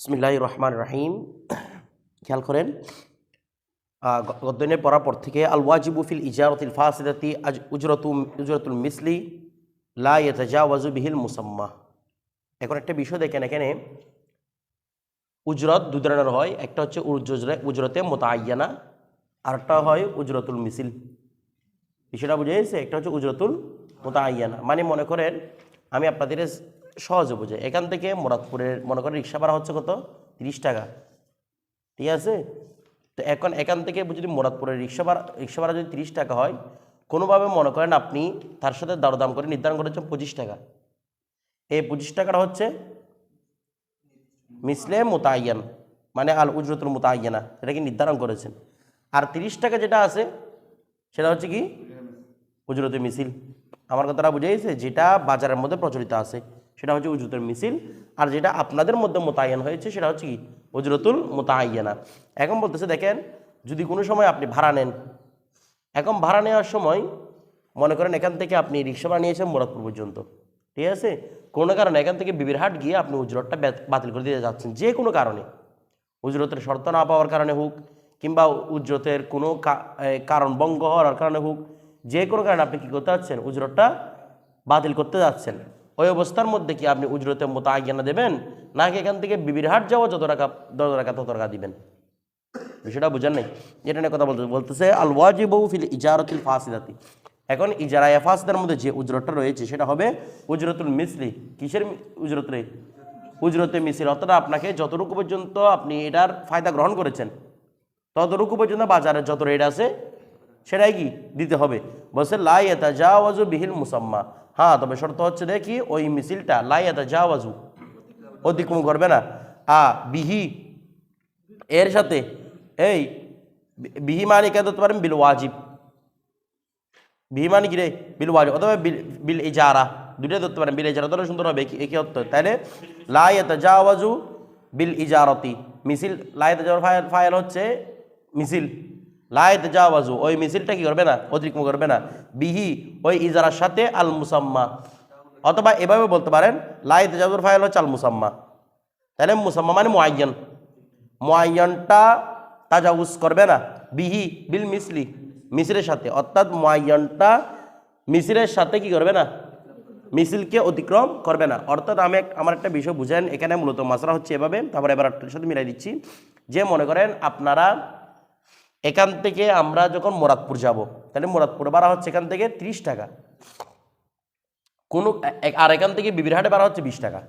বিসমিল্লাহ রহমান রাহিম খেয়াল করেন গদ্যনের পড়ার পর থেকে আল ওয়াজিবু ফিল ইজারতিল ফাসিদাতি আজ উজরতু, উজরতুল মিসলি লা ইয়াতাজাওয়াজু বিহিল মুসাম্মা। এখন একটা বিষয় দেখেন, এখানে উজরত দু ধরনের হয়। একটা হচ্ছে উজরে- উজরতে মোতায়ানা আরেকটা হয় উজরতুল মিছিল বিষয়টা বুঝে গেছে? একটা হচ্ছে উজরতুল মোতায়ানা মানে মনে করেন, আমি আপনাদের সহজে বুঝে। এখান থেকে মোরাদপুরের, মনে করেন রিক্সা ভাড়া হচ্ছে কত? তিরিশ টাকা। ঠিক আছে? তো এখন এখান থেকে যদি মোরাদপুরের রিক্সা ভাড়া রিক্সা ভাড়া যদি তিরিশ টাকা হয়, কোনোভাবে মনে করেন আপনি তার সাথে দরদাম করে নির্ধারণ করেছেন পঁচিশ টাকা। এই পঁচিশ টাকাটা হচ্ছে মিসলে মোতায়ান মানে আল উজরতুল মোতায়ানা এটাকে নির্ধারণ করেছেন। আর তিরিশ টাকা যেটা আছে, সেটা হচ্ছে কি? উজরতে মিছিল আমার কথাটা বুঝে যেটা বাজারের মধ্যে প্রচলিত আছে। সেটা হচ্ছে উজরতের মিছিল, আর যেটা আপনাদের মধ্যে মোতায়েন হয়েছে সেটা হচ্ছে কি? উজরতুল মোতায়ানা। এখন বলতেছে, দেখেন, যদি কোনো সময় আপনি ভাড়া নেন, এখন ভাড়া নেওয়ার সময় মনে করেন এখান থেকে আপনি রিক্সা ভাড়া নিয়েছেন মোরাদপুর পর্যন্ত, ঠিক আছে? কোনো কারণে এখান থেকে বিবিরহাট গিয়ে আপনি উজরতটা বাতিল করে দিতে যাচ্ছেন, যে কোনো কারণে। উজরতের শর্ত না পাওয়ার কারণে হোক, কিংবা উজরতের কোনো কারণ ভঙ্গ হওয়ার কারণে হোক, যে কোনো কারণে আপনি কী করতে যাচ্ছেন, উজরতটা বাতিল করতে যাচ্ছেন। ওই অবস্থার মধ্যে কি আপনি উজরতের মতো আজ্ঞানা দেবেন? নাকি এখান থেকে বিবিরহাট যাওয়া যত টাকা যত টাকা, তত টাকা দিবেন? বিষয়টা বুঝেন নাই? যেটা নিয়ে কথা বলতে বলতেছে আল ওয়াজিবু ফিল ইজারতুল ফাসিদাতি। এখন ইজারা ফাসিদার মধ্যে যে উজরতটা রয়েছে, সেটা হবে উজরতুল মিসলি। কিসের উজরত রে? উজরতে মিসিল, অর্থাৎ আপনাকে যতটুকু পর্যন্ত আপনি এটার ফায়দা গ্রহণ করেছেন, ততটুকু পর্যন্ত বাজারে যত রেট আছে, সেটাই কি? দিতে হবে। বলছে লাইয়াতা জাওয়াজু বিহিল মুসাম্মা। হ্যাঁ তবে শর্ত হচ্ছে দেখি ওই মিছিলটা লাইয়াতা জাওয়াজু অতিক্রম করবে না। আ বিহি, এর সাথে, এই, বিহি মানে কে ধরতে পারেন? বিল ওয়াজিব। বিহি মানে কি রে? বিল ওয়াজিব, অথবা বিল ইজারা। দুটোই ধরতে পারেন, বিল ইজারা। ধরে সুন্দর হবে একই অর্থ। তাহলে লাইয়াত জাওয়াজু বিল ইজারতি। মিছিল লাইয়াত যাওয়ার ফাইল হচ্ছে মিছিল। লাইয়াত জাওয়াজু ওই মিছিলটা কি করবে না? অতিক্রম করবে না? বিহি, ওই ইজারার সাথে আল মুসাম্মা অথবা এভাবে বলতে পারেন লাইয়াত জাওয়াজুর ফাইল হচ্ছে আল মুসাম্মা তাহলে মুসাম্মা মানে মুআয়্যান মুআয়্যানটা তাজাউজ করবে না। বিহি, বিল মিসলি মিসিরের সাথে। অর্থাৎ মুআয়্যানটা মিসিরের সাথে কি করবে না? মিছিলকে অতিক্রম করবে না। অর্থাৎ আমি আমার একটা বিষয় বুঝেন, এখানে মূলত মাসরা হচ্ছে এভাবে। তারপরে এবার সাথে মিলাই দিচ্ছি। যে মনে করেন, আপনারা এখান থেকে আমরা যখন মোরাদপুর যাব, তাহলে মোরাদপুর ভাড়া হচ্ছে এখান থেকে ত্রিশ টাকা। কোনো আর এখান থেকে বিবিরহাটে ভাড়া হচ্ছে বিশ টাকা।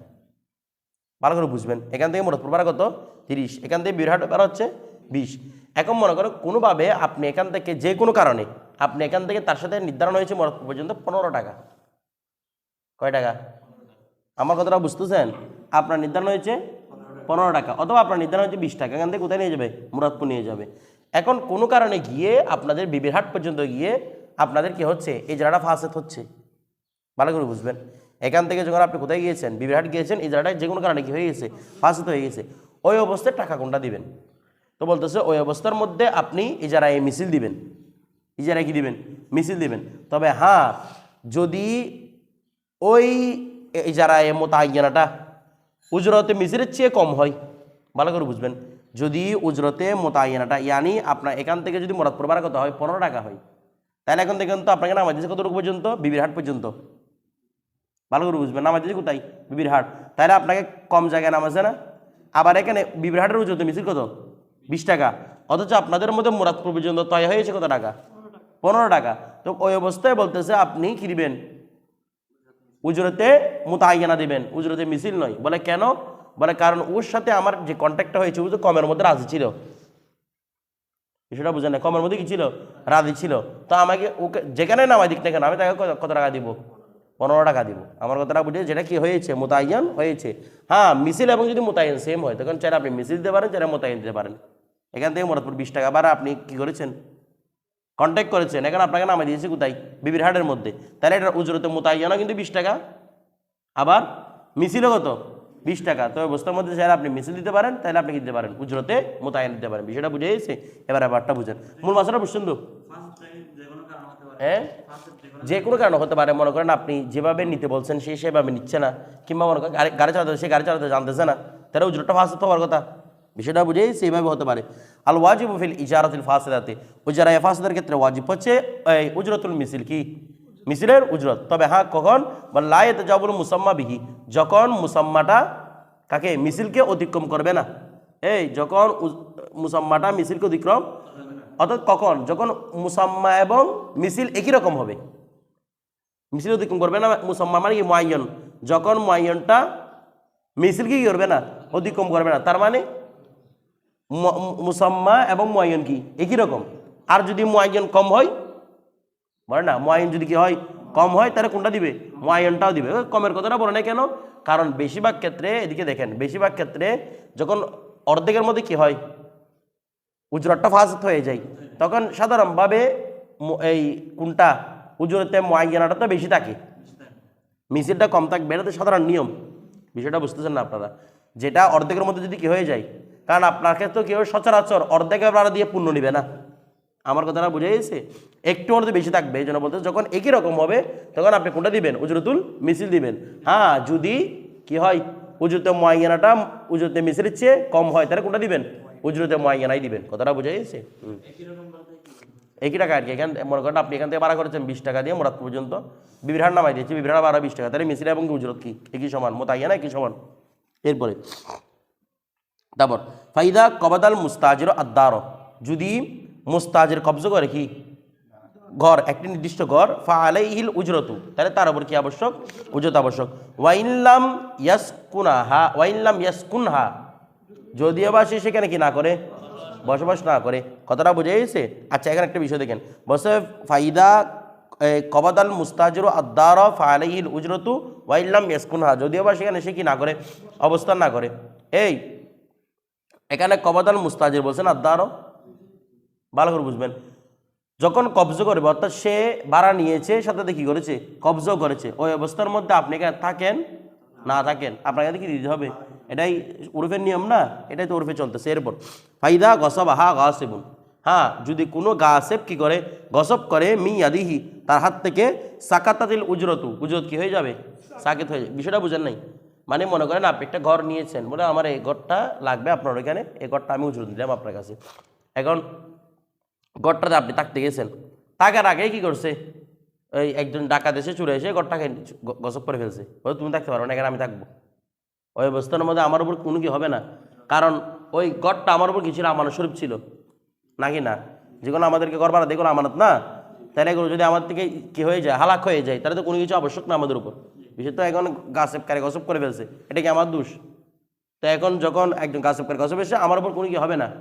ভালো করে বুঝবেন, এখান থেকে মোরাদপুর ভাড়া কত? তিরিশ। এখান থেকে বিরাট ভাড়া হচ্ছে বিশ। এখন মনে করো কোনোভাবে আপনি এখান থেকে যে কোনো কারণে, আপনি এখান থেকে তার সাথে নির্ধারণ হয়েছে মোরাদপুর পর্যন্ত পনেরো টাকা। কয় টাকা? আমার কথাটা বুঝতেছেন? আপনার নির্ধারণ হয়েছে পনেরো টাকা, অথবা আপনার নির্ধারণ হয়েছে বিশ টাকা। এখান থেকে কোথায় নিয়ে যাবে? মুরাদপুর নিয়ে যাবে। এখন কোনো কারণে গিয়ে আপনাদের বিবিরহাট পর্যন্ত গিয়ে আপনাদের কি হচ্ছে? এই জায়গাটা ফাঁসেত হচ্ছে। ভালো করে বুঝবেন। এখান থেকে যখন আপনি কোথায় গিয়েছেন বিবিরহাট গিয়েছেন, এই যে কোনো কারণে কি হয়ে গেছে? ফাঁসিত হয়ে গেছে। ওই অবস্থায় টাকা কোনটা দিবেন? তো বলতেছে, ওই অবস্থার মধ্যে আপনি ইজারায় মিছিল দিবেন। ইজারায় কি দিবেন? মিছিল দিবেন। তবে হ্যাঁ যদি ওই ইজারায় মোতায়নাটা উজরতে মিছিলের চেয়ে কম হয়। ভালো করে বুঝবেন। যদি উজরতে মোতায়নাটা, ইয়ানি আপনার এখান থেকে যদি মোরাদপুর ভাড়া কত হয়, পনেরো টাকা হয়। তাহলে এখন থেকে কিন্তু আপনাকে নামাজ দিয়েছে কতটুকু পর্যন্ত? বিবিরহাট পর্যন্ত। ভালো করে বুঝবেন, নামাজ দিয়েছে কোথায়? বিবিরহাট তাহলে আপনাকে কম জায়গায় নামাজে না? আবার এখানে বিবিরহাটের উজরতে মিছিল কত? বিশ টাকা। অথচ আপনাদের মধ্যে মুরাদপুর পর্যন্ত তয় হয়েছে কত টাকা? পনেরো টাকা। তো ওই অবস্থায় বলতেছে, আপনি কি দিবেন? উজরতে মোতায়না দিবেন। উজরতে মিছিল নয়। বলে কেন? বলে কারণ ওর সাথে আমার যে কন্ট্যাক্টটা হয়েছে, ও তো কমের মধ্যে রাজি ছিল। বিষয়টা বুঝেন না কমের মধ্যে কি ছিল? রাজি ছিল। তো আমাকে ওকে যেখানে নামাই দিক না কেন, আমি তাকে কত- টাকা দিব? পনেরো টাকা দিব। আমার কথাটা বুঝে যেটা কি হয়েছে, মোতায়ন হয়েছে। হ্যাঁ মিছিল এবং যদি মোতায়েন সেম হয়, তখন চাইলে আপনি মিছিল দিতে পারেন, চাইলে মোতায়েন দিতে পারেন। এখান থেকে মোরাদপুর বিশ টাকা। বারা আপনি কি করেছেন? কন্ট্যাক্ট করেছেন। এখানে আপনাকে নামে দিয়েছে কোথায়? বিবির হাটের মধ্যে। তাহলে এটার উজরতে মোতায়না কিন্তু বিশ টাকা। আবার মিছিলও কত? বিশ টাকা। তো অবস্থার মধ্যে চাইলে আপনি মিছিল দিতে পারেন, তাহলে আপনি দিতে পারেন? উজরতে মোতায়েন দিতে পারেন। বিষয়টা বুঝে গেছে? এবার ব্যাপারটা বুঝেন। মূল মাসাটা বুঝছেন তো? হ্যাঁ? যে কোনো কারণে হতে পারে। মনে করেন আপনি যেভাবে নিতে বলছেন, সে সেভাবে নিচ্ছে না। কিংবা মনে করেন গাড়ি চালাতে সে গাড়ি চালাতে জানতেছে না। তাহলে উজরতটা ফাসেদ হওয়ার কথা। বিষয়টা বুঝেই সেইভাবে হতে পারে। আল ওয়াজিব ফিল ইজারাতুল ফাসেদাতে। উজারা ফাসেদের ক্ষেত্রে ওয়াজিব হচ্ছে উজরতুল মিছিল কি? মিছিলের উজরত। তবে হ্যাঁ কখন? বা লায়েত জাবুল মুসাম্মা বিহি। যখন মুসাম্মাটা কাকে? মিছিলকে অতিক্রম করবে না। এই, যখন মুসাম্মাটা মিছিলকে অতিক্রম অর্থাৎ কখন? যখন মুসাম্মা এবং মিছিল একই রকম হবে। মিছিল অতিক্রম করবে না, মুসাম্মা মানে কি? মুআয়্যন যখন মুআয়্যনটা মিছিল কি করবে না? অতিক্রম করবে না। তার মানে মুসাম্মা এবং মুআয়্যন কি? একই রকম। আর যদি মুআয়্যন কম হয় বলে না মুআয়্যন যদি কি হয়, কম হয়, তাহলে কোনটা দিবে? মুআয়্যনটাও দিবে। কমের কথাটা বলে না কেন? কারণ বেশিরভাগ ক্ষেত্রে, এদিকে দেখেন, বেশিরভাগ ক্ষেত্রে যখন অর্ধেকের মধ্যে কি হয়? উজরতটা ফাস্ট হয়ে যায়। তখন সাধারণভাবে এই কোনটা? উজরতে মুআয়্যানাটা তো বেশি থাকে। মিছিলটা কম থাকবে, এটা তো সাধারণ নিয়ম। বিষয়টা বুঝতেছেন না আপনারা? যেটা অর্ধেকের মধ্যে যদি কি হয়ে যায়, কারণ আপনার ক্ষেত্রে কেউ সচরাচর অর্ধেক আপনারা দিয়ে পূর্ণ নিবে না। আমার কথাটা বুঝে গেছে? একটু মধ্যে বেশি থাকবে, এই জন্য বলতে যখন একই রকম হবে, তখন আপনি কোনটা দিবেন? উজরতুল মিছিল দিবেন। হ্যাঁ যদি কি হয়, উজরতে মুআয়্যানাটা উজরতে মিছিলের চেয়ে কম হয়, তাহলে কোনটা দিবেন? উজরতে মুআয়্যানাই দিবেন। কথাটা বুঝে গেছে? একই টাকা আর কি। এখান মনে করেন আপনি এখান থেকে ভাড়া করেছেন বিশ টাকা দিয়ে মোরাদ পর্যন্ত। বিভ্রাট নামাই দিয়েছি, বিভ্রাট বারো বিশ টাকা। তাহলে মিছিল এবং উজরত কি? একই সমান। মোতাইয়া না একই সমান। এরপরে, তারপর, ফাইদা কবাদাল মুস্তাজির আদার যদি মুস্তাজির কবজ করে কি? ঘর, একটি নির্দিষ্ট ঘর ফালাই হিল উজরতু। তাহলে তার উপর কি আবশ্যক? উজরত আবশ্যক। ওয়াইনলাম ইয়াসকুনাহা ওয়াইনলাম ইয়াসকুনহা। যদিও বা সে সেখানে কি না করে? বসবাস না করে। কথাটা বুঝে গেছে? আচ্ছা এখানে একটা বিষয় দেখেন। বসে ফাইদা কবাদাল মুস্তাজির আদার ফালাইহিল উজরতু ওয়াইল্লাম ইয়াসকুনহা। যদিও বা সেখানে সে কি না করে? অবস্থান না করে। এই, এখানে কবাদাল মুস্তাজির বলছেন আদারও ভালো করে বুঝবেন। যখন কবজ করবে, অর্থাৎ সে ভাড়া নিয়েছে, সাথে কি করেছে, কবজও করেছে, ওই অবস্থার মধ্যে আপনি থাকেন? না থাকেন। আপনাকে কি দিতে হবে? এটাই উরফের নিয়ম না? এটাই তো উরফে চলতেছে। এরপর, ফাইদা গসব হা গাছেবুন হ্যাঁ যদি কোনো গাছেব কি করে? গসব করে, মি আদিহি তার হাত থেকে সাকাতাতিল উজরতু। উজরত কি হয়ে যাবে? সাকেত হয়ে যাবে। বিষয়টা বুঝেন নাই? মানে মনে করেন আপনি একটা ঘর নিয়েছেন, বলে আমার এই ঘরটা লাগবে আপনার ওইখানে, এই ঘরটা আমি উজরত দিলাম আপনার কাছে। এখন গড়টাতে আপনি থাকতে গেছেন। থাকার আগে কি করছে? ওই একজন ডাকাত এসে চুরে এসে গ- গসব করে ফেলছে। ওই তুমি থাকতে পারো না, এখানে আমি থাকব। ওই অবস্থানের মধ্যে আমার উপর কোনো কি হবে না। কারণ ওই গড়টা আমার উপর কি ছিল? আমানত স্বরূপ ছিল। নাকি না? যেগুলো আমাদেরকে ঘর ভাড়া দেখুন আমানত না? তাহলে এগুলো যদি আমার থেকে কী হয়ে যায়, হালাক হয়ে যায়, তাহলে তো কোনো কিছু আবশ্যক না আমাদের উপর। তো এখন গাছেবকারী গসব করে ফেলছে। এটা কি আমার দোষ? তো এখন যখন একজন গাছেবকারী গসব এসে, আমার উপর কোনো কি হবে না?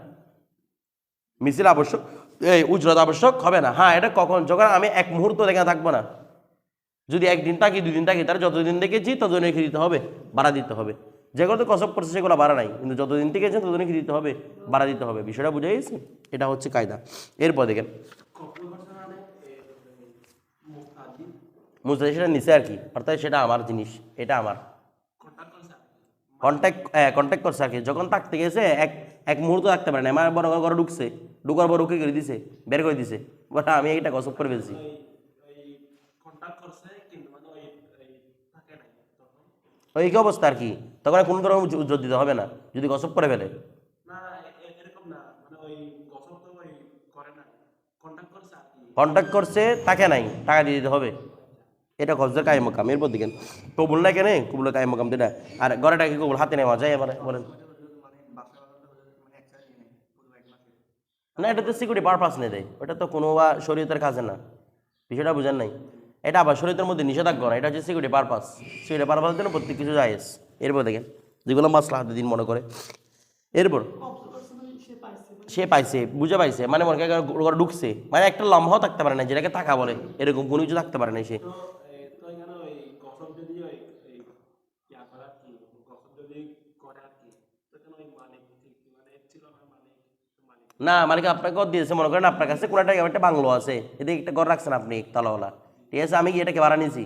মিছিল আবশ্যক। এই উজরত আবশ্যক হবে না। হ্যাঁ এটা কখন? যখন আমি এক মুহূর্ত দেখে থাকব না। যদি একদিন থাকি দুদিন থাকি তাহলে যতদিন দেখেছি ততদিন রেখে দিতে হবে ভাড়া দিতে হবে। যেগুলো তো কসব করছে সেগুলো ভাড়া নাই। কিন্তু যতদিন থেকে গেছেন ততদিন কি দিতে হবে ভাড়া দিতে হবে। বিষয়টা বুঝে গেছি? এটা হচ্ছে কায়দা। এরপর দেখেন। মুস্তাজি সেটা নিচে আর কি। অর্থাৎ সেটা আমার জিনিস এটা আমার। কন্ট্যাক্ট কন্ট্যাক্ট করছে আর কি। যখন থাকতে গেছে এক এক মুহূর্ত থাকতে পারে না। আমার বড় ঘরে ঢুকছে। ঢুকার বড় ঢুকে করে দিছে বের করে দিছে। বলে আমি এটা গসব করে ফেলছি। ওই কি অবস্থা আর কি? তখন কোনো ধরনের উজ্জ- উজ্জ্বল দিতে হবে না যদি গসব করে ফেলে। কন্ট্যাক্ট করছে তাকে নাই টাকা দিয়ে দিতে হবে। এটা কবজের কায়ে মকাম এরপর দিকেন কবুল না কেন? কবুলের কায়ে মকাম যেটা আর ঘরেটা কি কবুল হাতে নেওয়া যায় এবারে বলেন। না, এটা তো সিকিউরিটি পারপাস নেই দেয় ওটা তো কোনো বা শরীয়তের কাজে না। বিষয়টা বুঝেন নাই। এটা আবার শরীয়তের মধ্যে নিষেধাজ্ঞা না, এটা হচ্ছে সিকিউরিটি পারপাস সিকিউরিটি পারপাসের জন্য প্রত্যেক কিছু জায়েজ। এরপর দেখেন, যেগুলো মাসলা হাতে দিন মনে করে। এরপর, সে পাইছে, বুঝে পাইছে মানে মনে ঘরে ঢুকছে মানে একটা লম্বাও থাকতে পারে না, যেটাকে টাকা বলে, এরকম কোনো কিছু থাকতে পারে না সে। না, মালিক আপনাকে ঘর দিয়েছে? মনে করেন আপনার কাছে কোনো একটা একটা বাংলো আছে। এদিকে একটা ঘর রাখছেন আপনি, একতলাওয়ালা। ঠিক আছে, আমি এটাকে ভাড়া নিয়েছি।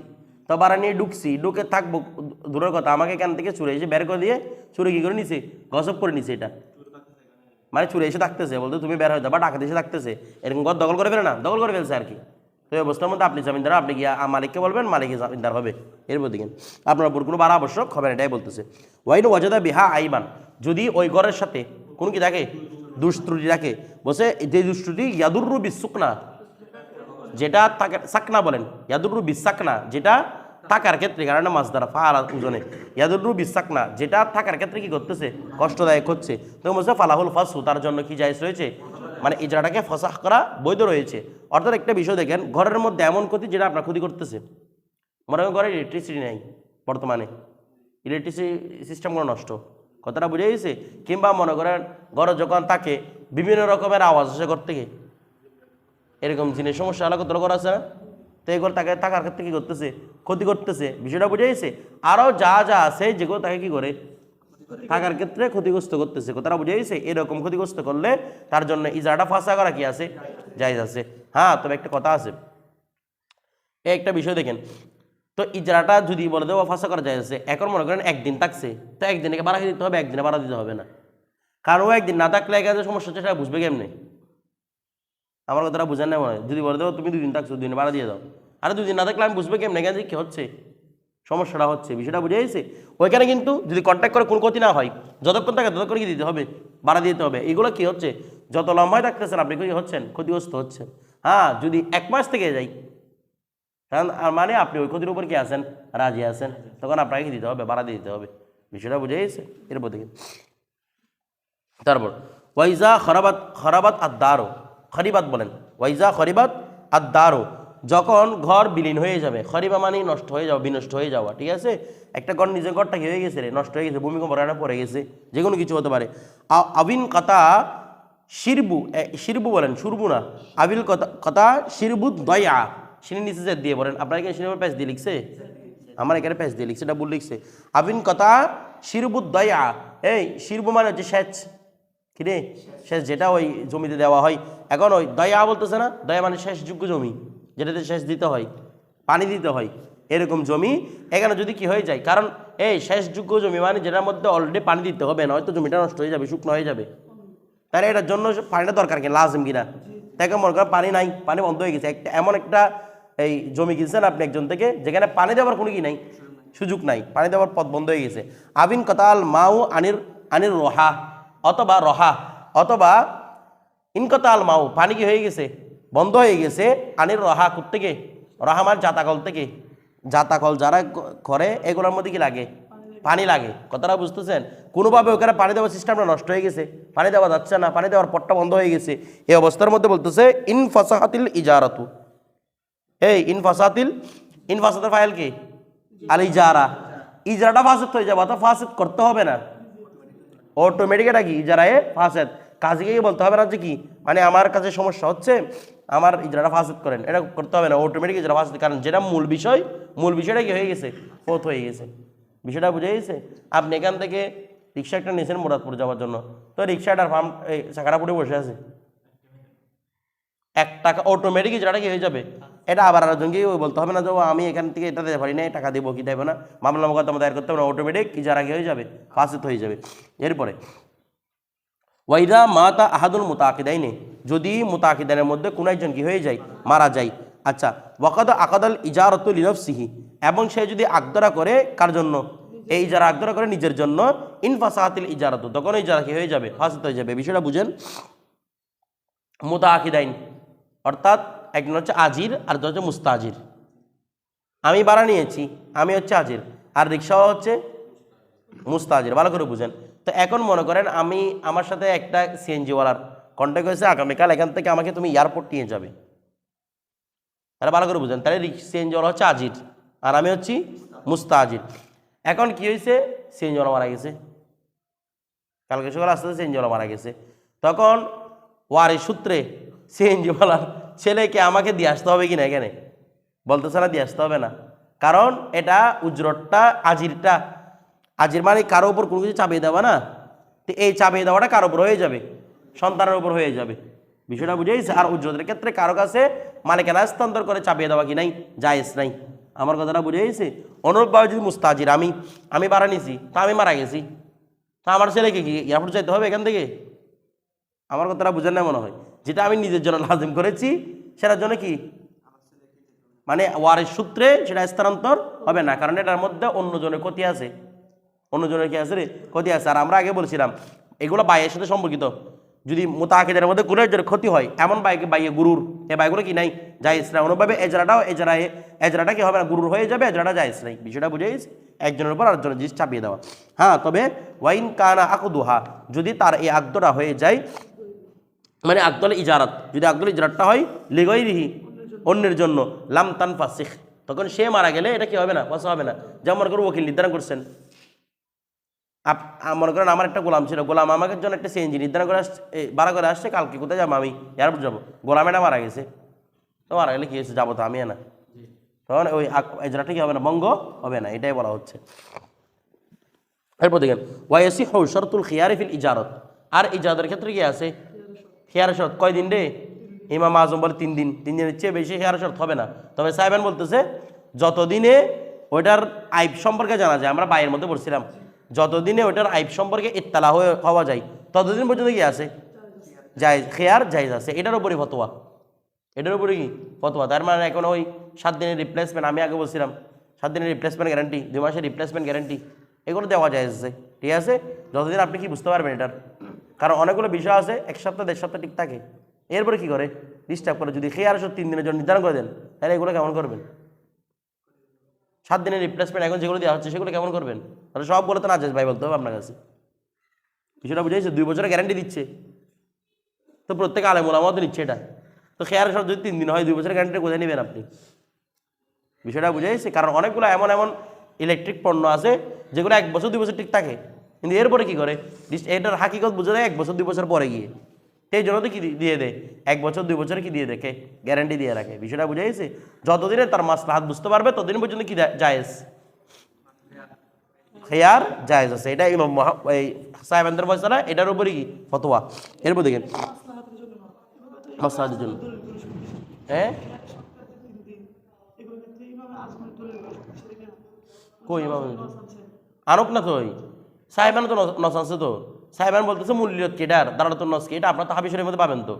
তো ভাড়া নিয়ে ঢুকছি, ঢুকে থাকব, দূরের কথা, আমাকে এখান থেকে চুরে এসে বের করে দিয়ে চুরে কি করে নিছি? গসব করে নিছি এটা। মানে চুরে এসে থাকতেছে, বলতে তুমি বের হয়ে যাও, বা ডাকাত এসে থাকতেছে। এরকম ঘর দখল করে ফেলে না, দখল করে ফেলছে আর কি। তো এই অবস্থার মধ্যে আপনি জামিনদার, আপনি গিয়ে মালিককে বলবেন, মালিকে জামিনদার হবে। এর মধ্যে কিন্তু আপনার উপর কোনো বাড়া আবশ্যক হবে না, এটাই বলতেছে। ওয়াইন ওয়াজাদা বিহা আইবান যদি ওই ঘরের সাথে, কোনো কি থাকে? দুষ্ত্রুটি রাখে বসে যে দুষ্টুটি ইয়াদুরু বিসুকনা যেটা তাকে সাকনা বলেন ইয়াদুরু বিসাকনা যেটা থাকার ক্ষেত্রে, কারণ মাছ দ্বারা ফালা ওজনে ইয়াদুরু বিসাকনা যেটা থাকার ক্ষেত্রে কি করতেছে, কষ্টদায়ক হচ্ছে। তো বলছে, ফালাহুল ফাসু তার জন্য কি জায়জ রয়েছে? মানে ইজরাটাকে ফসাহ করা বৈধ রয়েছে। অর্থাৎ একটা বিষয় দেখেন, ঘরের মধ্যে এমন ক্ষতি যেটা আপনার ক্ষতি করতেছে। মনে করেন ঘরে ইলেকট্রিসিটি নেই বর্তমানে। ইলেকট্রিসিটি সিস্টেমগুলো নষ্ট। কথাটা বুঝে গেছে? কিংবা মনে করেন ঘরে যখন থাকে, বিভিন্ন রকমের আওয়াজ আসে ঘর থেকে। এরকম জিনিস সমস্যা আলাদা কত আছে না তো এগুলো তাকে টাকার ক্ষেত্রে কী করতেছে? ক্ষতি করতেছে। বিষয়টা বুঝে গেছে? আরও যা যা আছে যেগুলো তাকে কি করে? থাকার ক্ষেত্রে ক্ষতিগ্রস্ত করতেছে। কথাটা বুঝে গেছে? এরকম ক্ষতিগ্রস্ত করলে তার জন্য ইজারাটা ফাঁসা করা কি আছে? জায়জ আছে। হ্যাঁ তবে একটা কথা আছে। একটা বিষয় দেখেন। তো ইজরাটা যদি বলে দেবো ফাঁসা করা যায় এখন মনে করেন একদিন থাকছে। তো একদিনে বাড়া দিতে হবে? একদিনে বাড়া দিতে হবে না। কারণ ও একদিন না থাকলে একা সমস্যা হচ্ছে, সেটা বুঝবে কেমনে? আমার কথাটা বুঝেন না মনে হয়? যদি বলে দেবো তুমি দুদিন থাকছো দুদিন ভাড়া দিয়ে দাও। আরে দুদিন না থাকলে আমি বুঝবে কেমনে? কেন কী হচ্ছে? সমস্যাটা হচ্ছে, বিষয়টা বুঝে গেছে? ওইখানে কিন্তু যদি কন্ট্যাক্ট করে, কোনো ক্ষতি না হয়, যতক্ষণ থাকে ততক্ষণ কি দিতে হবে? ভাড়া দিতে হবে। এগুলো কি হচ্ছে? যত লম্বায় থাকতেছেন, আপনি কি হচ্ছেন? ক্ষতিগ্রস্ত হচ্ছেন। হ্যাঁ যদি এক মাস থেকে যাই কারণ আর মানে আপনি ওই ক্ষতির উপর কি আছেন? রাজি আছেন। তখন আপনাকে দিতে হবে? ভাড়া দিতে হবে। বিষয়টা বুঝে গেছে? এরপর থেকে তারপর, ওয়াইজা খরাবাত খরাবাত আদারো খরিবাত বলেন। ওয়াইজা খরিবাত আদারো যখন ঘর বিলীন হয়ে যাবে, খরিবা মানে নষ্ট হয়ে যাওয়া, বিনষ্ট হয়ে যাওয়া, ঠিক আছে? একটা ঘর নিজের ঘরটা কি হয়ে গেছে রে? নষ্ট হয়ে গেছে, ভূমিকম্প রান্না পড়ে গেছে যে কোনো কিছু হতে পারে। আবিন কথা শিরবু শিরবু বলেন, সুরবু না। আবিল কথা কথা শিরবু দয়া সিনি নিচে যে দিয়ে বলেন, আপনার এখানে সিনেমার প্যাচ দিয়ে লিখছে? আমার এখানে প্যাচ দিয়ে লিখছে এটা ভুল লিখছে। আবিন কথা শিরবু দয়া এই শিরবু মানে হচ্ছে সেচ। কিরে শেষ যেটা ওই জমিতে দেওয়া হয়। এখন ওই দয়া বলতেছে না? দয়া মানে শেষযোগ্য জমি, যেটাতে শেষ দিতে হয়, পানি দিতে হয়, এরকম জমি। এখানে যদি কি হয়ে যায়, কারণ এই শেষযোগ্য জমি মানে যেটার মধ্যে অলরেডি পানি দিতে হবে না হয়তো জমিটা নষ্ট হয়ে যাবে, শুকনো হয়ে যাবে। তাহলে এটার জন্য পানিটা দরকার কি? লাজম কিনা? তাকে মনে করেন পানি নাই, পানি বন্ধ হয়ে গেছে। একটা এমন একটা এই জমি কিনছেন আপনি একজন থেকে, যেখানে পানি দেওয়ার কোনো কি নাই, সুযোগ নাই, পানি দেওয়ার পথ বন্ধ হয়ে গেছে। আবিন কতাল মাউ আনির আনির রোহা, অথবা রহা, অথবা ইনকতাল মাউ, পানি কি হয়ে গেছে? বন্ধ হয়ে গেছে, আনির রহা থেকে রহামার জাতাকল থেকে। জাতাকল যারা করে, এগুলোর মধ্যে কি লাগে? পানি লাগে। কথাটা বুঝতেছেন? কোনোভাবে ওখানে পানি দেওয়ার সিস্টেমটা নষ্ট হয়ে গেছে। পানি দেওয়া যাচ্ছে না, পানি দেওয়ার পটটা বন্ধ হয়ে গেছে। এই অবস্থার মধ্যে বলতেছে, ইন ফসাহাতিল ইজারাতু। এই ইন ফাসাতিল ইন ফাসাতের ফাইল কি? আল ইজারা ইজারাটা ফাসেদ হয়ে যাবে অর্থাৎ ফাসেদ করতে হবে না। অটোমেটিক এটা কি? ইজারায়ে ফাসেদ। কাজীকে বলতে হবে না যে কি? মানে আমার কাছে সমস্যা হচ্ছে আমার ইজরাটা ফাসেদ করেন। এটা করতে হবে না অটোমেটিক ইজরা ফাসেদ। কারণ যেটা মূল বিষয় মূল বিষয়টা কি হয়ে গেছে? ফোত হয়ে গেছে। বিষয়টা বুঝে গেছে? আপনি এখান থেকে রিক্সা একটা নিয়েছেন মুরাদপুর যাওয়ার জন্য। তো রিক্সাটার ফার্ম এই চাকারাপুরে বসে আছে। এক টাকা অটোমেটিক ইজরাটা কি হয়ে যাবে? এটা আবার আরেকজনকে ওই বলতে হবে না যে আমি এখান থেকে এটা দিতে পারি না টাকা দেবো কি দেবো না। মামলা মোকদ্দমা দায়ের করতে হবে না অটোমেটিক কি হয়ে যাবে, ফাসিত হয়ে যাবে। এরপরে ওয়াইদা মাতা আহাদুল মুতাকিদাইনে যদি মুতাকিদানের মধ্যে কোনো একজন কি হয়ে যায়, মারা যায় আচ্ছা ওয়াকাদ আকাদাল ইজারতুল ইনফসিহি এবং সে যদি আগদরা করে, কার জন্য? এই ইজারা আগদরা করে, নিজের জন্য। ইনফাসাহাতিল ইজারাতু তখন ইজারা কি হয়ে যাবে, ফাসিত হয়ে যাবে। বিষয়টা বুঝেন। মুতাকিদাইন, অর্থাৎ একজন হচ্ছে আজির, আর একজন হচ্ছে মুস্তাজির। আমি ভাড়া নিয়েছি, আমি হচ্ছে আজির, আর রিক্সাও হচ্ছে মুস্তাজির, ভালো করে বুঝেন। তো এখন মনে করেন আমি আমার সাথে একটা সিএনজিওয়ালার কন্ট্যাক্ট হয়েছে, আগামীকাল এখান থেকে আমাকে তুমি এয়ারপোর্ট নিয়ে যাবে। তাহলে ভালো করে বুঝেন, তাহলে সিএনজিওয়ালা হচ্ছে আজির, আর আমি হচ্ছি মুস্তাজির। এখন কি হয়েছে? সিএনজিওয়ালা মারা গেছে। কালকে সকাল আস্তে আস্তে সিএনজিওয়ালা মারা গেছে। তখন ওয়ারের সূত্রে সিএনজিওয়ালার ছেলেকে আমাকে দিয়ে আসতে হবে কি না এখানে? বলতেছে না দিয়ে আসতে হবে না। কারণ এটা উজরতটা, আজিরটা। আজির মানে কারও উপর কোনো কিছু চাপিয়ে দেওয়া না। তো এই চাপিয়ে দেওয়াটা কারও উপর হয়ে যাবে। সন্তানের উপর হয়ে যাবে। বিষয়টা বুঝেছি আর উজ্জ্বলের ক্ষেত্রে কারও কাছে মালিকানা স্থানান্তর করে চাপিয়ে দেওয়া কি নাই? জায়েজ নাই। আমার কথাটা বুঝেইছে অনুরূপভাবে যদি মুস্তাজির আমি আমি মারা নিছি, তা আমি মারা গেছি। তা আমার ছেলেকে কি, এয়ারপোর্ট যাইতে হবে এখান থেকে? আমার কথাটা বুঝেন না মনে হয়। যেটা আমি নিজের জন্য লাজিম করেছি, সেটার জন্য কি? মানে ওয়ারের সূত্রে সেটা স্থানান্তর হবে না, কারণ এটার মধ্যে অন্যজনের ক্ষতি আছে। অন্যজনের কি আছে রে? ক্ষতি আছে। আর আমরা আগে বলছিলাম, এগুলো বাইয়ের সাথে সম্পর্কিত। যদি মোতাকিদের মধ্যে কোনো একজনের ক্ষতি হয়, এমন বাইকে বাইয়ে গুরুর, এ বাইগুলো কি নাই? জায়েজ না। অনুভাবে এজরাটাও এজরা এজরাটা কি হবে না? গুরুর হয়ে যাবে, এজরাটা জায়েজ নাই। বিষয়টা বুঝেছিস একজনের উপর আরেকজনের জিনিস চাপিয়ে দেওয়া। হ্যাঁ তবে ওয়াইন কানা আকুদুহা, যদি তার এই আগ্দটা হয়ে যায় মানে আকদল ইজারাত। যদি আকদল ইজারাতটা হয় লিগই রিহি অন্যের জন্য, লাম তান ফাসিখ তখন সে মারা গেলে এটা কি হবে না? পয়সা হবে না। যেমন মনে করো ওকিল নির্ধারণ করছেন। আপ মনে করেন আমার একটা গোলাম ছিল। গোলাম আমাকে জন্য একটা সিএনজি নির্ধারণ করে আসছে। ভাড়া করে আসছে, কালকে কোথায় যাব আমি? এয়ারপোর্ট যাব। গোলাম এটা মারা গেছে। তো মারা গেলে কি হয়েছে? যাব তো আমি না। তখন ওই এজরাটা কি হবে না? বঙ্গ হবে না। এটাই বলা হচ্ছে। এরপর দেখেন ওয়াইসি হৌ শরতুল খিয়ারি ফিল ইজারত। আর ইজারতের ক্ষেত্রে কি আছে? খেয়ার শর্ত কয়দিন রে? ইমাম আজম বলে তিন দিন। তিন দিনের চেয়ে বেশি খেয়ার শর্ত হবে না। তবে সাহেবান বলতেছে, যতদিনে ওইটার আইব সম্পর্কে জানা যায়, আমরা বাইয়ের মধ্যে পড়ছিলাম, যতদিনে ওইটার আইব সম্পর্কে ইত্তালা হয়ে হওয়া যায়, ততদিন পর্যন্ত কি আছে? জায়জ খেয়ার জায়জ আছে। এটার উপরে ফতোয়া। এটার উপরে কি? ফতোয়া। তার মানে এখন ওই সাত দিনের রিপ্লেসমেন্ট আমি আগে বলছিলাম, সাত দিনের রিপ্লেসমেন্ট গ্যারান্টি দুই মাসের রিপ্লেসমেন্ট গ্যারান্টি এগুলো দেওয়া যায় ঠিক আছে? যতদিন আপনি কি বুঝতে পারবেন এটার? কারণ অনেকগুলো বিষয় আছে, এক সপ্তাহ, দেড় সপ্তাহ ঠিক থাকে। এরপরে কি করে? ডিস্টার্ব করে। যদি খেয়ে আরও তিন দিনের জন্য নির্ধারণ করে দেন, তাহলে এগুলো কেমন করবেন? সাত দিনের রিপ্লেসমেন্ট এখন যেগুলো দেওয়া হচ্ছে, সেগুলো কেমন করবেন? তাহলে সব বলে তো না ভাই, বলতে হবে আপনার কাছে। বিষয়টা বুঝেছে? দুই বছরের গ্যারান্টি দিচ্ছে। তো প্রত্যেক আলেমুল আমাদের নিচ্ছে এটা। তো খেয়ার সব যদি তিন দিন হয়, দুই বছরের গ্যারান্টি কোথায় নেবেন আপনি? বিষয়টা বুঝাইছে কারণ অনেকগুলো এমন এমন ইলেকট্রিক পণ্য আছে, যেগুলো এক বছর, দুই বছর ঠিক থাকে। কিন্তু এরপরে কি করে? এটার হাকিকত বুঝে দেয়, এক বছর, দুই বছর পরে গিয়ে। সেই জন্য তো কি দিয়ে দেয়? এক বছর, দুই বছরে কি দিয়ে দেখে গ্যারান্টি দিয়ে রাখে। বিষয়টা বুঝাইছে যতদিনে তার মাসলা হাত বুঝতে পারবে, ততদিন পর্যন্ত কি জায়েজ? খেয়ার জায়েজ আছে। এটা ইমাম এই সাহেবেন্দ্র ফয়সালা, এটার উপরে কি? ফতোয়া। এরপর দেখেন। মাসলাহাতের জন্য। হ্যাঁ? কই ইমাম আনুক না তোই সাহেবান তো নস আছে তো। সাহেবান বলতেছে মূল্য কেটার দাঁড়ানো তো নস কি, এটা আপনার তো হাবিসের মধ্যে পাবেন তো।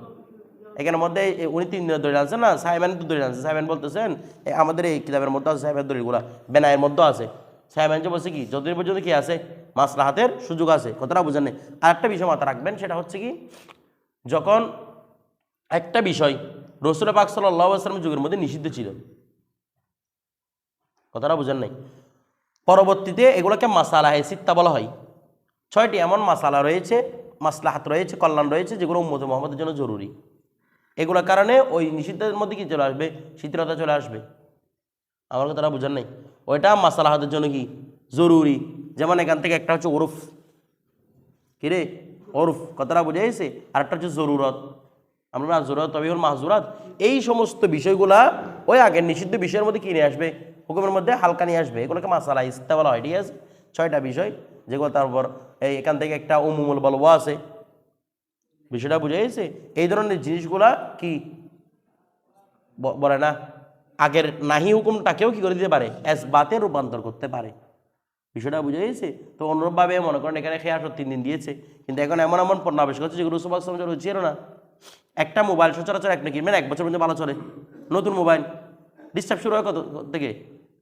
এখানের মধ্যে উনি তিন দিনের দড়ি আনছেন না, সাহেবান তো দড়ি আনছে। সাহেবান বলতেছেন আমাদের এই কিতাবের মধ্যে আছে সাহেবের দড়িগুলা বেনায়ের মধ্যে আছে। সাহেবান যে বলছে কি, যতদিন পর্যন্ত কি আছে মাসলা হাতের সুযোগ আছে। কথাটা বুঝেন নেই। আর একটা বিষয় মাথা রাখবেন, সেটা হচ্ছে কি, যখন একটা বিষয় রসুল পাক সাল্লাহ আসলাম যুগের মধ্যে নিষিদ্ধ ছিল, কথাটা বুঝেন নাই। পরবর্তীতে এগুলোকে মাসালা হয় সিত্তা বলা হয়। ছয়টি এমন মাসালা রয়েছে, মাসলাহাত রয়েছে কল্যাণ রয়েছে, যেগুলো উম্মত মোহাম্মদের জন্য জরুরি। এগুলোর কারণে ওই নিষিদ্ধের মধ্যে কি চলে আসবে? শিথিলতা চলে আসবে। আমার কথাটা বোঝার নেই। ওইটা মাসালাহাতের জন্য কি? জরুরি। যেমন এখান থেকে একটা হচ্ছে ওরফ। কিরে ওরফ। কথাটা বুঝাইছে আর একটা হচ্ছে জরুরত। আমরা জরুরত তবে হল মাহজুরাত। এই সমস্ত বিষয়গুলা ওই আগের নিষিদ্ধ বিষয়ের মধ্যে কিনে আসবে? হুকুমের মধ্যে হালকা নিয়ে আসবে। এগুলোকে মাসালা ইস্তা বলা হয়, ঠিক আছে? ছয়টা বিষয়, যেগুলো তারপর এই এখান থেকে একটা উমুমুল বলব আছে। বিষয়টা বুঝাইছে এই ধরনের জিনিসগুলা কি বলে না? আগের নাহি হুকুমটাকেও কি করে দিতে পারে? এস বাতে রূপান্তর করতে পারে। বিষয়টা বুঝে গেছে? তো অনুরূপভাবে মনে করেন এখানে খেয়ে আসো তিন দিন দিয়েছে। কিন্তু এখন এমন এমন পণ্য আবিষ্কার করছে যেগুলো সুভাষ সমাজের না। একটা মোবাইল সচরাচর এক একটা কিনবেন এক বছর পর্যন্ত ভালো চলে। নতুন মোবাইল। ডিস্টার্ব শুরু হয় কত থেকে?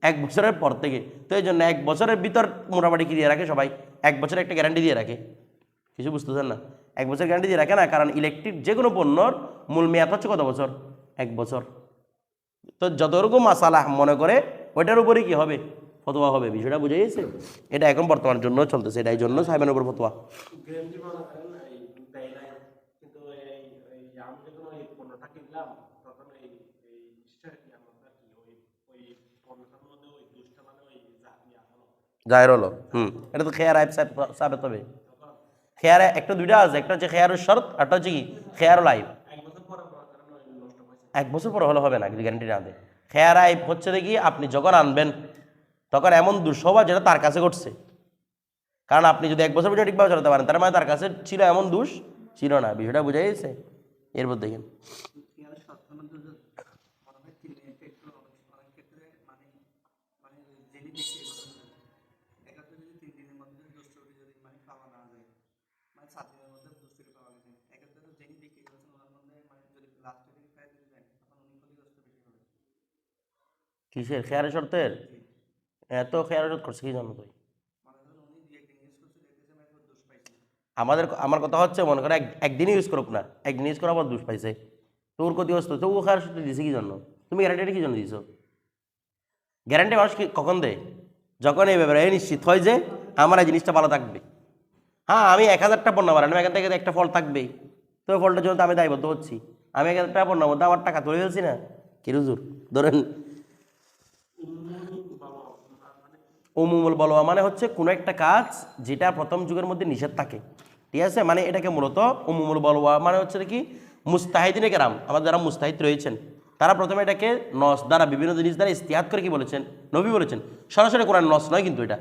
এক বছরের পর থেকে। তো এই জন্য এক বছরের ভিতর মোটামুটি কি দিয়ে রাখে সবাই? এক বছর একটা গ্যারান্টি দিয়ে রাখে। কিছু বুঝতেছেন না? এক বছর গ্যারান্টি দিয়ে রাখে না, কারণ ইলেকট্রিক যে কোনো পণ্যর মূল মেয়াদ হচ্ছে কত বছর? এক বছর। তো যতটুকু মাসালা মনে করে, ওইটার উপরে কি হবে? ফতোয়া হবে। বিষয়টা বুঝে গেছে? এটা এখন বর্তমান জন্য চলতেছে এটা এই জন্য সাহেবের উপর ফতোয়া এই এই আমি যখন ওই পণ্যটা কিনলাম তখন এই এই জিনিসটা কি আমার কি ওই ওই পণ্যটার মধ্যে ওই দুষ্টা মানে ওই যা ইয়া হলো জাহের হলো হুম। এটা তো খেয়ার আইব সাবেত হবে খেয়ারে একটা দুইটা আছে একটা হচ্ছে খেয়ারের শর্ত একটা হচ্ছে কি খেয়ারুল আইব। এক বছর পরে হলে হবে না যদি গ্যারান্টি না দেয় খেয়ার আইব হচ্ছে দেখি আপনি যখন আনবেন তখন এমন দুঃসভা যেটা তার কাছে ঘটছে। কারণ আপনি যদি এক বছর পর্যন্ত ঠিকভাবে চালাতে পারেন তার মানে তার কাছে ছিল এমন দোষ ছিল না বিষয়টা বুঝে গেছে এরপর দেখেন ইয়ার স্বাস্থ্যের মধ্যে যে মনে হয় তিন দিনের একটু অনেক অনেক ক্ষেত্রে মানে মানে জেনে দেখে এক্ষেত্রে যদি তিন দিনের মধ্যে দুষ্টটি যদি মানে পাওয়া না যায় মানে সাত দিনের মধ্যে দুষ্টটি পাওয়া গেছে এক্ষেত্রে তো জেনে দেখে গেছেন ওনার মধ্যে মানে যদি লাস্টে যদি খাই দিতে যায় তখন উনি ক্ষতিগ্রস্ত বেশি হবে কিসের? খেয়ারে শর্তের এত খেয়ারে শর্ত করছে, কি জানো তুই? আমাদের আমার কথা হচ্ছে, মনে করে, এক একদিন ইউজ করুক না। একদিন ইউজ করার পর দুষ পাইছে। তোর ক্ষতিগ্রস্ত তো ও খেয়ার শর্ত দিছে কি জন্য? তুমি গ্যারান্টিটা কি জন্য দিছো? গ্যারান্টি মানুষ কি কখন দেয়? যখন এই ব্যাপারে নিশ্চিত হয় যে আমার এই জিনিসটা ভালো থাকবে। হ্যাঁ আমি এক হাজারটা পণ্য বানালাম, এখান থেকে একটা ফল থাকবেই। তো ফলটার জন্য আমি দায়বদ্ধ হচ্ছি। আমি এক হাজার টাকা পণ্য মধ্যে আমার টাকা তুলে ফেলছি না? কিরুজুর ধরেন অমুমুল বলওয়া মানে হচ্ছে কোনো একটা কাজ যেটা প্রথম যুগের মধ্যে নিষেধ থাকে। ঠিক আছে? মানে এটাকে মূলত অমুমুল বলওয়া মানে হচ্ছে কি? মুস্তাহিদিনে কেরাম। আমার যারা মুস্তাহিদ রয়েছেন, তারা প্রথমে এটাকে নস দ্বারা বিভিন্ন জিনিস দ্বারা ইস্তিহাদ করে কি বলেছেন? নবী বলেছেন। সরাসরি কোরআন নস নয় কিন্তু এটা।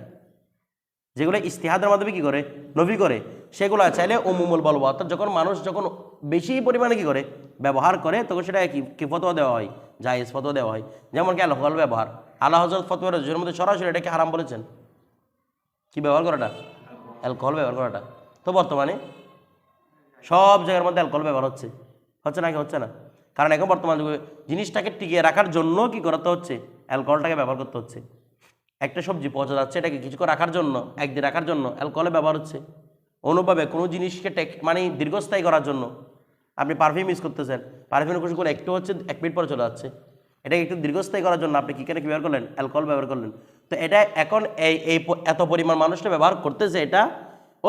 যেগুলো ইস্তিহাদের মাধ্যমে কি করে? নবী করে। সেগুলো চাইলে অমুমুল বলব অর্থাৎ যখন মানুষ যখন বেশি পরিমাণে কি করে? ব্যবহার করে, তখন সেটা কি? কি ফতোয়া দেওয়া হয়? জায়েজ ফতোয়া দেওয়া হয়। যেমন কি আলহল ব্যবহার। আল্লাহ হজরত ফতোয়া রজুর মধ্যে সরাসরি এটাকে হারাম বলেছেন। কি ব্যবহার করাটা? অ্যালকোহল ব্যবহার করাটা। তো বর্তমানে সব জায়গার মধ্যে অ্যালকোহল ব্যবহার হচ্ছে। হচ্ছে নাকি হচ্ছে না। কারণ এখন বর্তমান যুগে জিনিসটাকে টিকিয়ে রাখার জন্য কি করতে হচ্ছে? অ্যালকোহলটাকে ব্যবহার করতে হচ্ছে। একটা সবজি পচা যাচ্ছে, এটাকে কিছুক্ষণ রাখার জন্য, একদিন রাখার জন্য অ্যালকোহলের ব্যবহার হচ্ছে। অনুভাবে কোনো জিনিসকে টেক মানে দীর্ঘস্থায়ী করার জন্য। আপনি পারফিউম ইউজ করতেছেন। পারফিউমের কিছুক্ষণ একটু হচ্ছে, এক মিনিট পরে চলে যাচ্ছে। এটাকে একটু দীর্ঘস্থায়ী করার জন্য আপনি কী কেন ব্যবহার করলেন, অ্যালকোহল ব্যবহার করলেন। তো এটা এখন এই এই এত পরিমাণ মানুষটা ব্যবহার করতেছে এটা,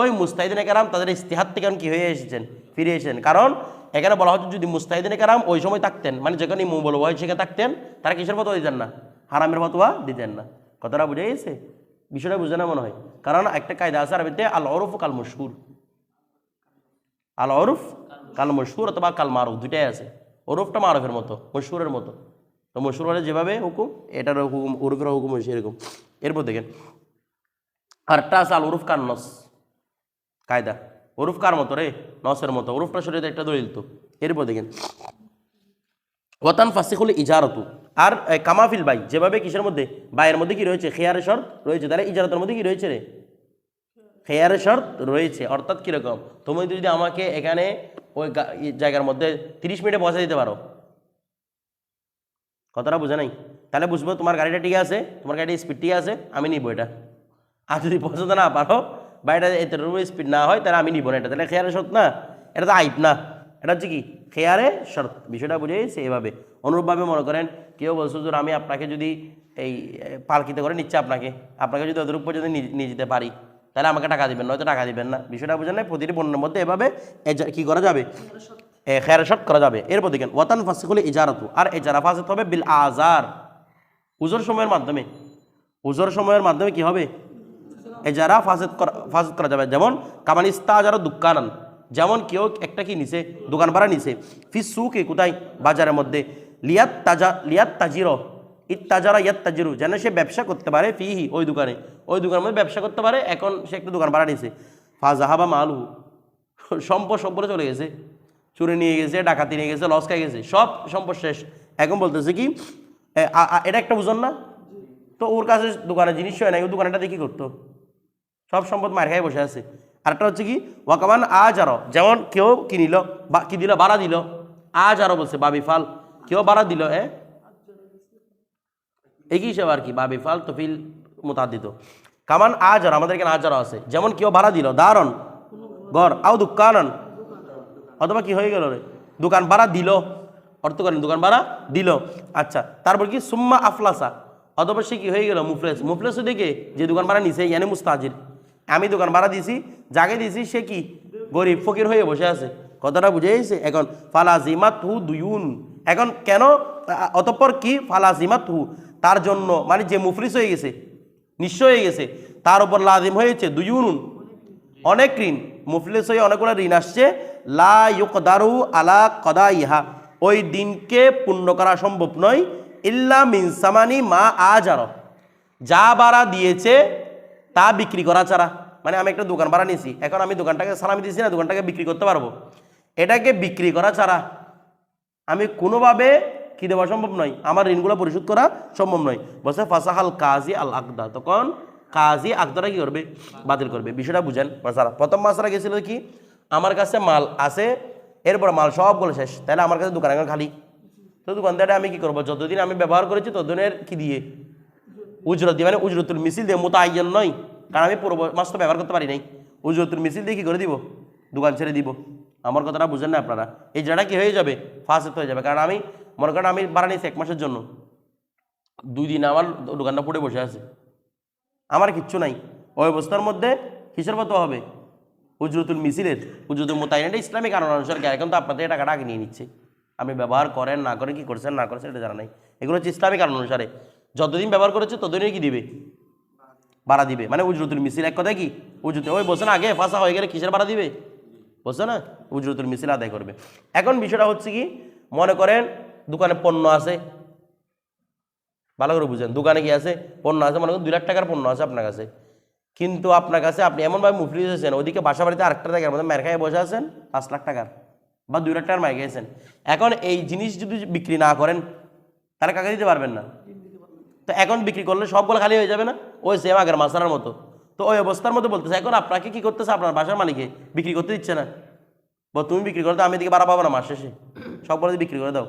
ওই মুস্তাহিদিন কারাম তাদের ইস্তিহার থেকে এখন কি হয়ে এসেছেন, ফিরে এসেছেন। কারণ এখানে বলা হচ্ছে যদি মুস্তাহিদিন কারাম ওই সময় থাকতেন মানে যেখানে মোবাইল ওয়াই সেখানে থাকতেন, তারা কিসের ফতোয়া দিতেন না? হারামের ফতোয়া দিতেন না। কথাটা বুঝে গেছে? বিষয়টা বুঝে না মনে হয়। কারণ একটা কায়দা আছে আরবিতে আল অরফ কাল মশহুর। আল অরফ কাল মশহুর অথবা কাল মারুফ, দুইটাই আছে। ওরফটা মারুফের মতো, মশহুরের মতো। তো মশহুর যেভাবে হুকুম, এটার হুকুম ওরফের হুকুম এরকম এরপর দেখেন আছে আল ওরফ কার নস? কায়দা। ওরফ কার মতো রে? নসের মতো। ওরফটা শরীরে একটা দলিল তো। এরপর দেখেন ওয়াতান ফাসিকুল ইজারতু। আর কামাফিল বাই, যেভাবে কিসের মধ্যে? বাইয়ের মধ্যে কি রয়েছে? খেয়ারে শর্ত রয়েছে। তাহলে ইজারতের মধ্যে কি রয়েছে রে? খেয়ারে শর্ত রয়েছে। অর্থাৎ কীরকম? তুমি যদি আমাকে এখানে ওই জায়গার মধ্যে তিরিশ মিনিটে পৌঁছে দিতে পারো কথাটা বুঝে নাই। তাহলে বুঝব তোমার গাড়িটা ঠিক আছে, তোমার গাড়ির স্পিড ঠিক আছে, আমি নিবো এটা। আর যদি পৌঁছাতে না পারো বা এটা এতটুকু স্পিড না হয়, তাহলে আমি নিবো না এটা। তাহলে খেয়ারে শর্ত না, এটা তো আইপ না। এটা হচ্ছে কি? খেয়ারে শর্ত। বিষয়টা বুঝে গেছে এভাবে। অনুরূপভাবে মনে করেন, কেউ বলছো যে আমি আপনাকে যদি এই পালকিতে করে নিচ্ছে আপনাকে। আপনাকে যদি অতটুকু পর্যন্ত নিয়ে যেতে পারি, তাহলে আমাকে টাকা দিবেন, নয়তো টাকা দিবেন না। বিষয়টা বুঝেন না প্রতিটি পণ্যের মধ্যে এভাবে কি করা যাবে? খেয়ারে করা যাবে। এরপর দেখেন, ওয়াতান ফাসিকুল ইজারাতু। আর এজারা ফাসিত হবে বিল আজার উজোর সময়ের মাধ্যমে। উজোর সময়ের মাধ্যমে কি হবে? এজারা ফাসেদ করা ফাসেদ করা যাবে। যেমন কামানিস্তা যারা দুঃখানান যেমন কেউ একটা কি নিছে? দোকান ভাড়া নিছে। ফিস সুকে, কোথায়? বাজারের মধ্যে। লিয়াত তাজা লিয়াত তাজির ইত তাজারা ইয়াত তাজিরু যেন সে ব্যবসা করতে পারে ফিহি, ওই দোকানে। ওই দোকানের মধ্যে ব্যবসা করতে পারে, এখন সে একটা দোকান ভাড়া নিছে। ফাজাহাবা মালু সম্পদ সম্পদে চলে গেছে। চুরি নিয়ে গেছে, ডাকাতি নিয়ে গেছে, লস খাই গেছে, সব সম্পদ শেষ। এখন বলতেছে কি এটা একটা বুঝন না? তো ওর কাছে দোকানে জিনিস হয় না ওই দোকানটা কি করতো? সব সম্পদ মার খাই বসে আছে। আরেকটা হচ্ছে কি, ওয়াকামান আজ আরও যেমন কেউ কি নিল বা, কি দিল, বাড়া দিল। আজ আরও বলছে, বাবি ফাল। কেউ বাড়া দিল হ্যাঁ? একই হিসাবে আর কি, বাবি ফাল তো ফিল মোতাদিত কামান আজ আর আমাদের এখানে আজ আরও আছে। যেমন কেউ ভাড়া দিল, দারণ, গড়, আও দোকানন অথবা কি হয়ে গেল রে? দোকান ভাড়া দিল। অর্থ করেন, দোকান ভাড়া দিল। আচ্ছা তারপর কি? সুম্মা আফলাসা। অথবা সে কি হয়ে গেল? মুফলেস। মুফলেস দেখে যে দোকান ভাড়া নিছে, ইয়ানে মুস্তাজির। আমি দোকান ভাড়া দিছি, যাকে দিছি সে কি? গরিব, ফকির হয়ে বসে আছে। কথাটা বুঝে গেছে? এখন ফালাজিমাত হু দুয়ুন এখন কেন? অতঃপর কি? ফালাজিমাত হু তার জন্য মানে যে মুফলিস হয়ে গেছে, নিঃস্ব হয়ে গেছে, তার উপর লাজিম হয়েছে দুয়ুনুন অনেক ঋণ। মুফলিস হয়ে অনেকগুলো ঋণ আসছে। লা ইউকদারু আলা কদা ইহা ওই দিনকে পূর্ণ করা সম্ভব নয়। ইল্লা মিনসামানি মা আজার। যা ভাড়া দিয়েছে, তা বিক্রি করা ছাড়া। মানে আমি একটা দোকান ভাড়া নিয়েছি। এখন আমি দোকানটাকে সালামি দিয়েছি না, দোকানটাকে বিক্রি করতে পারব। এটাকে বিক্রি করা ছাড়া আমি কোনোভাবে কি দেওয়া সম্ভব নয়। আমার ঋণগুলো পরিশোধ করা সম্ভব নয়। বলছে, ফাসাহাল কাজী আল আকদা। তখন কাজী আকদারা কি করবে? বাতিল করবে। বিষয়টা বুঝেন, মাসালা। প্রথম মাসালা গেছিল কি? আমার কাছে মাল আছে, এরপর মাল সবগুলো শেষ। তাহলে আমার কাছে দোকান এখন খালি। তো দোকানদারে আমি কি করব? যতদিন আমি ব্যবহার করেছি, ততদিনের কি দিয়ে? উজরত দিয়ে। মানে উজরতুল মিছিল দিয়ে মতো আইজন নয়। কারণ আমি পুরো মাস তো ব্যবহার করতে পারি নাই। উজরতুল মিছিল দিয়ে কী করে দিব? দোকান ছেড়ে দিব। আমার কথাটা বুঝেন না আপনারা। এই জায়গাটা কি হয়ে যাবে? ফার্স্ট হয়ে যাবে। কারণ আমি, মনে করেন আমি ভাড়া নিয়েছি এক মাসের জন্য। দুই দিন আমার দোকানটা পড়ে বসে আছে। আমার কিচ্ছু নাই। ওই অবস্থার মধ্যে কিসের মতো হবে? উজরতুল মিছিলের, উজরতুল মোতায়েন এটা ইসলামিক কারণ অনুসার এখন তো আপনাদের টাকাটা আগে নিয়ে নিচ্ছে। আপনি ব্যবহার করেন, না করেন, কি করছেন, না করছেন, এটা জানা নাই। এগুলো হচ্ছে ইসলামিক কারণ অনুসারে। যতদিন ব্যবহার করেছে, ততদিনই কি দিবে? ভাড়া দিবে। মানে উজরতুল মিছিল এক কথায় কি? উজরত ওই বসে না, আগে ফাঁসা হয়ে গেলে কিসের ভাড়া দিবে? বসে না, উজরতুল মিছিল আদায় করবে। এখন বিষয়টা হচ্ছে কি? মনে করেন দোকানে পণ্য আছে ভালো করে বুঝেন। দোকানে কি আছে? পণ্য আছে, মনে করেন দুই লাখ টাকার পণ্য আছে আপনার কাছে। কিন্তু আপনার কাছে আপনি এমনভাবে মুফলি এসেছেন ওদিকে বাসা বাড়িতে আরেকটা জায়গার মধ্যে মেরখায় বসে আছেন, পাঁচ লাখ টাকার বা দুই লাখ টাকার মাই গেছেন এখন এই জিনিস যদি বিক্রি না করেন তারা কাকে দিতে পারবেন না? তো এখন বিক্রি করলে সবগুলো খালি হয়ে যাবে না? ওই সেম আগের মাসার মতো। তো ওই অবস্থার মধ্যে বলতেছে, এখন আপনাকে কি করতেছে? আপনার বাসার মালিকে বিক্রি করতে দিচ্ছে না। বা তুমি বিক্রি করতে আমি এদিকে বাড়া পাবো না মাস শেষে। সবগুলো বিক্রি করে দাও।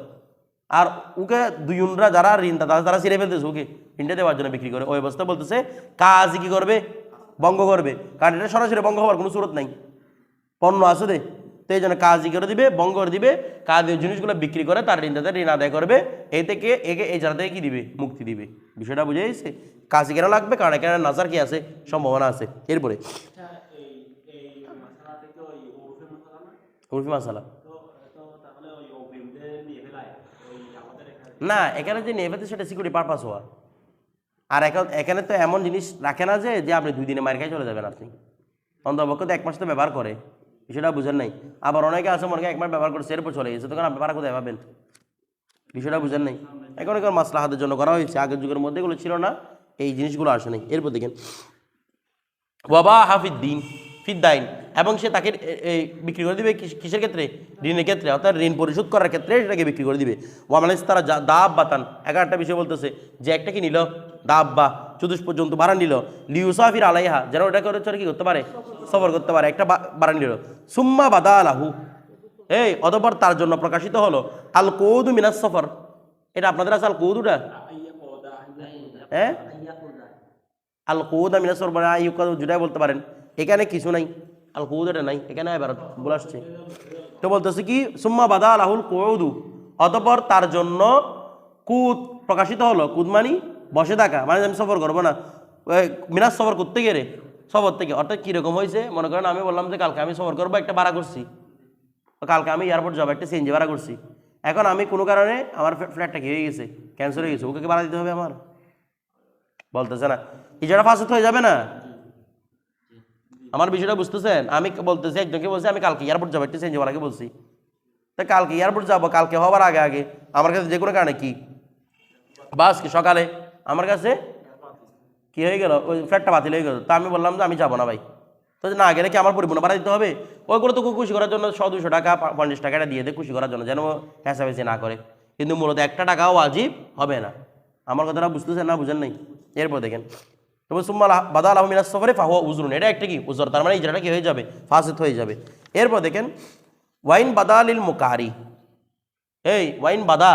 আর ওকে দুইজনরা যারা ঋণ তারা তারা ছিঁড়ে ফেলতেছে ওকে ঋণটা দেওয়ার জন্য বিক্রি করে। ওই অবস্থা বলতেছে কাজ কি করবে? বঙ্গ করবে। কারণ এটা সরাসরি বঙ্গ হওয়ার কোনো সুরত নাই। পণ্য আছে দে। তো এই জন্য কাজই করে দিবে বঙ্গ করে দিবে কাজের জিনিসগুলো বিক্রি করে তার ঋণ তাদের ঋণ আদায় করবে। এই থেকে একে এই জায়গা থেকে কি দিবে? মুক্তি দিবে। বিষয়টা বুঝে গেছে? কাজই কেন লাগবে? কারণ এখানে নাজার কি আছে? সম্ভাবনা আছে। এরপরে। আচ্ছা উর্ফি মাসালা তো তো তাহলে ওই অগ্রিমদের নিয়ে ফেলায় ওই আমাদের এখানে না, এখানে যে নেবে সেটা সিকিউরিটি পারপাস হওয়া। আর এখন এখানে তো এমন জিনিস রাখে না যে যে আপনি দুই দিনে মার খাই চলে যাবেন আপনি। অন্তপক্ষ তো এক মাস তো ব্যবহার করে, বিষয়টা বুঝেন নাই। আবার অনেকে আছে, মনে এক মাস ব্যবহার করছে এরপর চলে গেছে, তখন আপনি ভাড়া কোথায় পাবেন? বিষয়টা বুঝেন নাই। এখন এখন মাসলা হাতের জন্য করা হয়েছে, আগের যুগের মধ্যে এগুলো ছিল না, এই জিনিসগুলো আসে নাই। এরপর দেখেন। ওয়াবা হাফিদ্দিন ফিদ্দাইন এবং সে তাকে বিক্রি করে দিবে কিসের ক্ষেত্রে? ঋণের ক্ষেত্রে। অর্থাৎ ঋণ পরিশোধ করার ক্ষেত্রে সেটাকে বিক্রি করে দিবে। ওয়ামালিস তারা দাব বাতান এগারোটা বিষয় বলতেছে যে একটা কি নিল? দাব বা চতুষ পর্যন্ত ভাড়া নিল। লিউসাফির আলাইহা। যেন ওটা করে চলে কি করতে পারে? সফর করতে পারে। একটা বা- ভাড়া নিল। সুম্মা বাদা আলাহু এই, অতপর তার জন্য প্রকাশিত হলো আল কৌদু মিনাস সফর। এটা আপনাদের আছে আল কৌদুটা হ্যাঁ? আল কৌদা মিনাস সফর মানে জুটাই বলতে পারেন। এখানে কিছু নাই। আল কৌদাটা নাই, এখানে এবার বলে আসছে। তো বলতেছে কি, সুম্মা বাদা আলাহুল কৌদু অতপর তার জন্য কুদ প্রকাশিত হলো। কুদ মানি বসে থাকা মানে আমি সফর করব না। মিনাস সফর করতে গেলে, সফর থেকে, অর্থাৎ কীরকম হয়েছে, মনে করেন আমি বললাম যে, কালকে আমি সফর করব, একটা ভাড়া করছি। কালকে আমি এয়ারপোর্ট যাব, একটা সিএনজি ভাড়া করছি। এখন আমি কোনো কারণে আমার ফ্ল্যাটটা কি হয়ে গেছে ক্যান্সেল হয়ে গেছে, ওকে ভাড়া দিতে হবে আমার? বলতেছে না। ইজারা ফাঁসত হয়ে যাবে না? আমার বিষয়টা বুঝতেছেন? আমি বলতেছি, একজনকে বলছি, আমি কালকে এয়ারপোর্ট যাব, একটা সিএনজি ভাড়াকে বলছি। তা কালকে এয়ারপোর্ট যাব, কালকে হবার আগে আগে। আমার কাছে যে কোনো কারণে কি? বাস কি সকালে? আমার কাছে? কি হয়ে গেল? ওই ফ্ল্যাটটা বাতিল হয়ে গেল। তা আমি বললাম যে আমি যাব না ভাই। তো না গেলে কি আমার পরিপূর্ণ ভাড়া দিতে হবে? ওইগুলো তো খুশি করার জন্য শ দুশো টাকা পঞ্চাশ টাকাটা দিয়ে দেয় খুশি করার জন্য, যেন হেঁচাবেচি না করে। কিন্তু মূলত একটা টাকাও আজীব হবে না। আমার কথাটা বুঝতেছেন না, বুঝেন নাই? এরপর দেখেন। তবে সুম্মা বাদা আলহ মিনাস সফরে ফাহুয়া উজরুন। এটা একটা কি? উজর। তার মানে ইজরাটা কি হয়ে যাবে? ফাসিত হয়ে যাবে। এরপর দেখেন, ওয়াইন বাদালিল মুকারি। এই ওয়াইন বাদা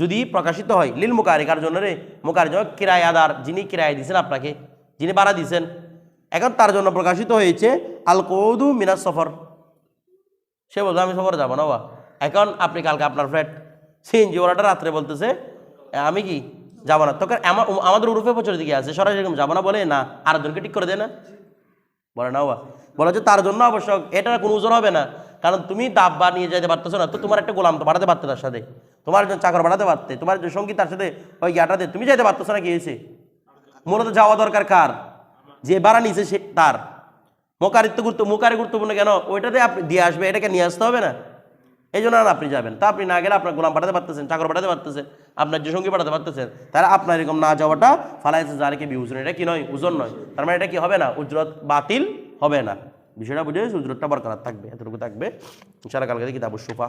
যদি প্রকাশিত হয়, লিল মুকারি কার জন্য রে? মুকারি জন্য কিরায়াদার। যিনি কিরায় দিয়েছেন আপনাকে, যিনি ভাড়া দিয়েছেন এখন তার জন্য প্রকাশিত হয়েছে, আল কৌদু মিনাস সফর। সে বলছে, আমি সফর যাব না বা এখন আপনি কালকে আপনার ফ্ল্যাট সিএনজি ওরাটা রাত্রে বলতেছে, আমি কি যাব না। তোকে আমার আমাদের উরুফে বছর দিকে আছে। সরাসরি এরকম যাব না বলে, না আরেকজনকে ঠিক করে দেয় না। বলে না বা। বলে যে, তার জন্য আবশ্যক এটা কোনো ওজন হবে না। কারণ তুমি দাব্বা নিয়ে যেতে পারতেছো না। তো তোমার একটা গোলাম তো বাড়াতে পারতে তার সাথে। তোমার একজন চাকর বাড়াতে পারতে। তোমার একজন সঙ্গী তার সাথে ওই ইয়াটাতে তুমি যেতে পারতেছো না কি হয়েছে? মূলত যাওয়া দরকার কার? যে ভাড়া নিছে সে তার। মোকারিত্ব গুরুত্ব, মোকারি গুরুত্বপূর্ণ কেন? ওইটাতে আপনি দিয়ে আসবে। এটাকে নিয়ে আসতে হবে না। এই জন্য আর আপনি যাবেন। তা আপনি না গেলে আপনার গোলাম পাঠাতে পারতেছেন, চাকর পাঠাতে পারতেছেন আপনার যে সঙ্গী পাঠাতে পারতেছেন তাহলে আপনার এরকম না যাওয়াটা ফালাইছে যারকে বিউজন এটা কি নয় উজন নয়। তার মানে এটা কি হবে না? উজরত বাতিল হবে না। বিষয়টা বুঝে উজরতটা বরকার থাকবে, এতটুকু থাকবে। সারা কালকে কিতাবুর সুফা।